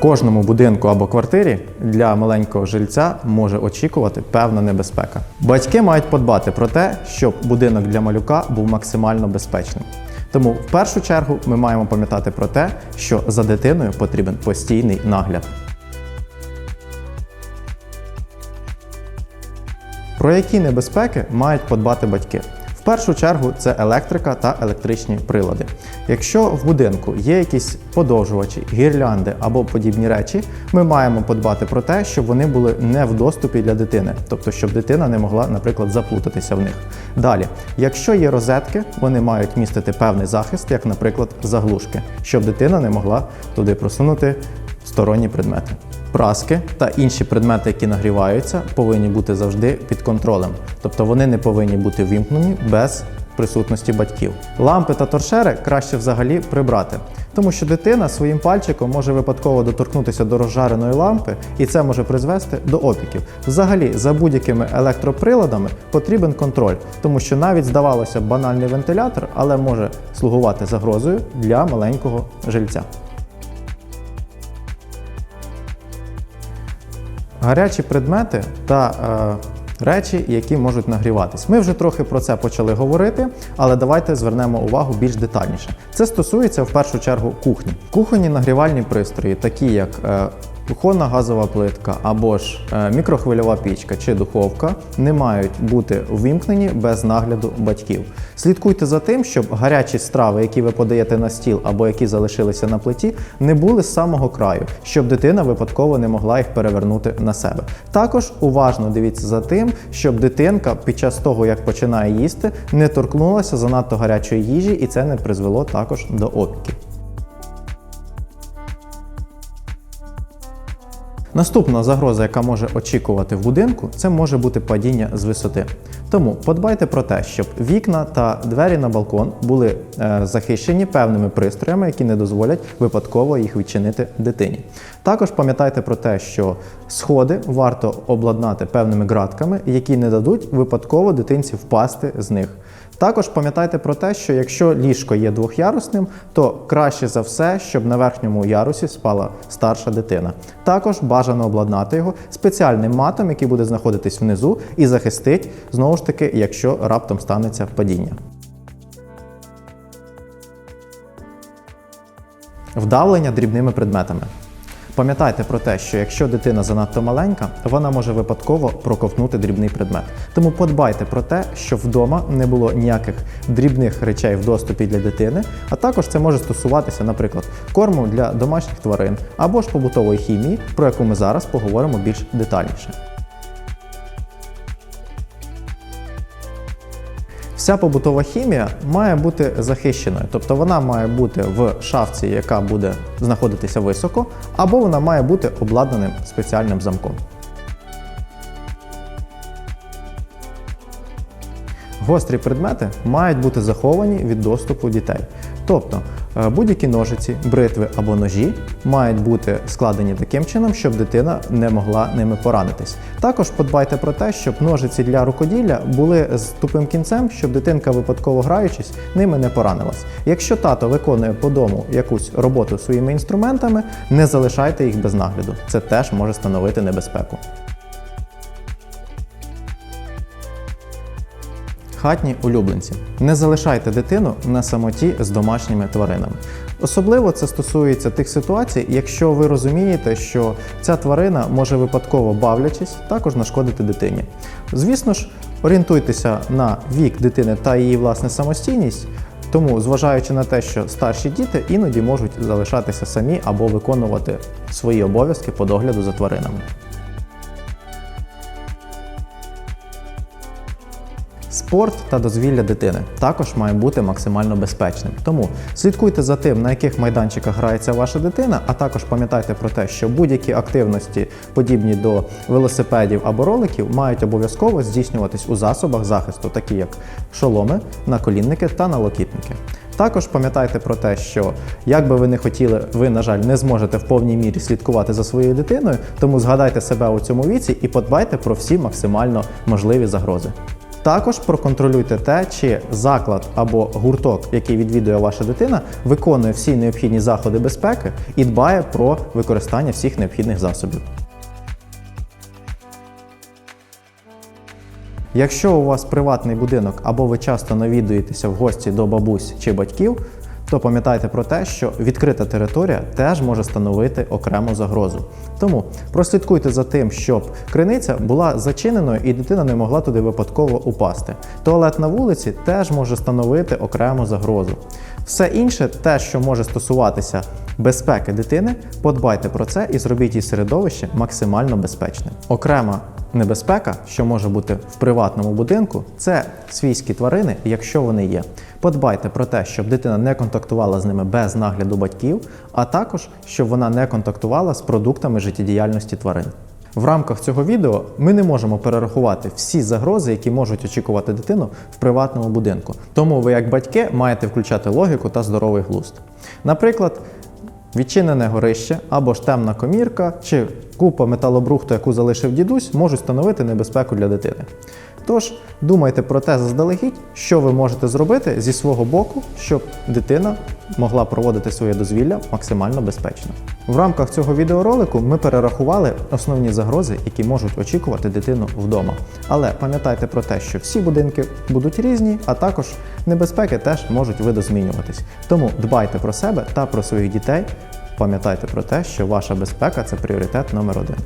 Кожному будинку або квартирі для маленького жильця може очікувати певна небезпека. Батьки мають подбати про те, щоб будинок для малюка був максимально безпечним. Тому в першу чергу ми маємо пам'ятати про те, що за дитиною потрібен постійний нагляд. Про які небезпеки мають подбати батьки? Першу чергу це електрика та електричні прилади. Якщо в будинку є якісь подовжувачі, гірлянди або подібні речі, ми маємо подбати про те, щоб вони були не в доступі для дитини, тобто щоб дитина не могла, наприклад, заплутатися в них. Далі, якщо є розетки, вони мають містити певний захист, як, наприклад, заглушки, щоб дитина не могла туди просунути сторонні предмети. Праски та інші предмети, які нагріваються, повинні бути завжди під контролем, тобто вони не повинні бути вімкнені без присутності батьків. Лампи та торшери краще взагалі прибрати, тому що дитина своїм пальчиком може випадково доторкнутися до розжареної лампи, і це може призвести до опіків. Взагалі, за будь-якими електроприладами потрібен контроль, тому що навіть здавалося банальний вентилятор, але може слугувати загрозою для маленького жильця. Гарячі предмети та е, речі, які можуть нагріватись. Ми вже трохи про це почали говорити, але давайте звернемо увагу більш детальніше. Це стосується в першу чергу кухні. Кухонні нагрівальні пристрої, такі як е, Кухонна газова плитка або ж е, мікрохвильова пічка чи духовка не мають бути увімкнені без нагляду батьків. Слідкуйте за тим, щоб гарячі страви, які ви подаєте на стіл або які залишилися на плиті, не були з самого краю, щоб дитина випадково не могла їх перевернути на себе. Також уважно дивіться за тим, щоб дитинка під час того, як починає їсти, не торкнулася занадто гарячої їжі, і це не призвело також до опіків. Наступна загроза, яка може очікувати в будинку, це може бути падіння з висоти. Тому подбайте про те, щоб вікна та двері на балкон були е, захищені певними пристроями, які не дозволять випадково їх відчинити дитині. Також пам'ятайте про те, що сходи варто обладнати певними ґратками, які не дадуть випадково дитинці впасти з них. Також пам'ятайте про те, що якщо ліжко є двохярусним, то краще за все, щоб на верхньому ярусі спала старша дитина. Також бажано обладнати його спеціальним матом, який буде знаходитись внизу і захистить знову ж таки, якщо раптом станеться падіння. Вдавлення дрібними предметами. Пам'ятайте про те, що якщо дитина занадто маленька, вона може випадково проковтнути дрібний предмет. Тому подбайте про те, щоб вдома не було ніяких дрібних речей в доступі для дитини, а також це може стосуватися, наприклад, корму для домашніх тварин або ж побутової хімії, про яку ми зараз поговоримо більш детальніше. Вся побутова хімія має бути захищеною, тобто вона має бути в шафці, яка буде знаходитися високо, або вона має бути обладнаним спеціальним замком. Гострі предмети мають бути заховані від доступу дітей. Тобто будь-які ножиці, бритви або ножі мають бути складені таким чином, щоб дитина не могла ними поранитись. Також подбайте про те, щоб ножиці для рукоділля були з тупим кінцем, щоб дитинка, випадково граючись, ними не поранилась. Якщо тато виконує по дому якусь роботу своїми інструментами, не залишайте їх без нагляду. Це теж може становити небезпеку. Хатні улюбленці. Не залишайте дитину на самоті з домашніми тваринами. Особливо це стосується тих ситуацій, якщо ви розумієте, що ця тварина може випадково бавлячись, також нашкодити дитині. Звісно ж, орієнтуйтеся на вік дитини та її власне самостійність. Тому, зважаючи на те, що старші діти іноді можуть залишатися самі або виконувати свої обов'язки по догляду за тваринами. Спорт та дозвілля дитини також має бути максимально безпечним. Тому слідкуйте за тим, на яких майданчиках грається ваша дитина, а також пам'ятайте про те, що будь-які активності, подібні до велосипедів або роликів, мають обов'язково здійснюватись у засобах захисту, такі як шоломи, наколінники та налокітники. Також пам'ятайте про те, що як би ви не хотіли, ви, на жаль, не зможете в повній мірі слідкувати за своєю дитиною, тому згадайте себе у цьому віці і подбайте про всі максимально можливі загрози. Також проконтролюйте те, чи заклад або гурток, який відвідує ваша дитина, виконує всі необхідні заходи безпеки і дбає про використання всіх необхідних засобів. Якщо у вас приватний будинок або ви часто навідуєтеся в гості до бабусь чи батьків, то пам'ятайте про те, що відкрита територія теж може становити окрему загрозу. Тому прослідкуйте за тим, щоб криниця була зачиненою і дитина не могла туди випадково упасти. Туалет на вулиці теж може становити окрему загрозу. Все інше, те, що може стосуватися безпеки дитини, подбайте про це і зробіть її середовище максимально безпечним. Окрема Небезпека, що може бути в приватному будинку, це свійські тварини, якщо вони є. Подбайте про те, щоб дитина не контактувала з ними без нагляду батьків, а також щоб вона не контактувала з продуктами життєдіяльності тварин. В рамках цього відео ми не можемо перерахувати всі загрози, які можуть очікувати дитину в приватному будинку. Тому ви, як батьки, маєте включати логіку та здоровий глузд. Наприклад, Відчинене горище або ж темна комірка чи купа металобрухту, яку залишив дідусь, можуть становити небезпеку для дитини. Тож думайте про те заздалегідь, що ви можете зробити зі свого боку, щоб дитина могла проводити своє дозвілля максимально безпечно. В рамках цього відеоролику ми перерахували основні загрози, які можуть очікувати дитину вдома. Але пам'ятайте про те, що всі будинки будуть різні, а також небезпеки теж можуть видозмінюватись. Тому дбайте про себе та про своїх дітей. Пам'ятайте про те, що ваша безпека це пріоритет номер один.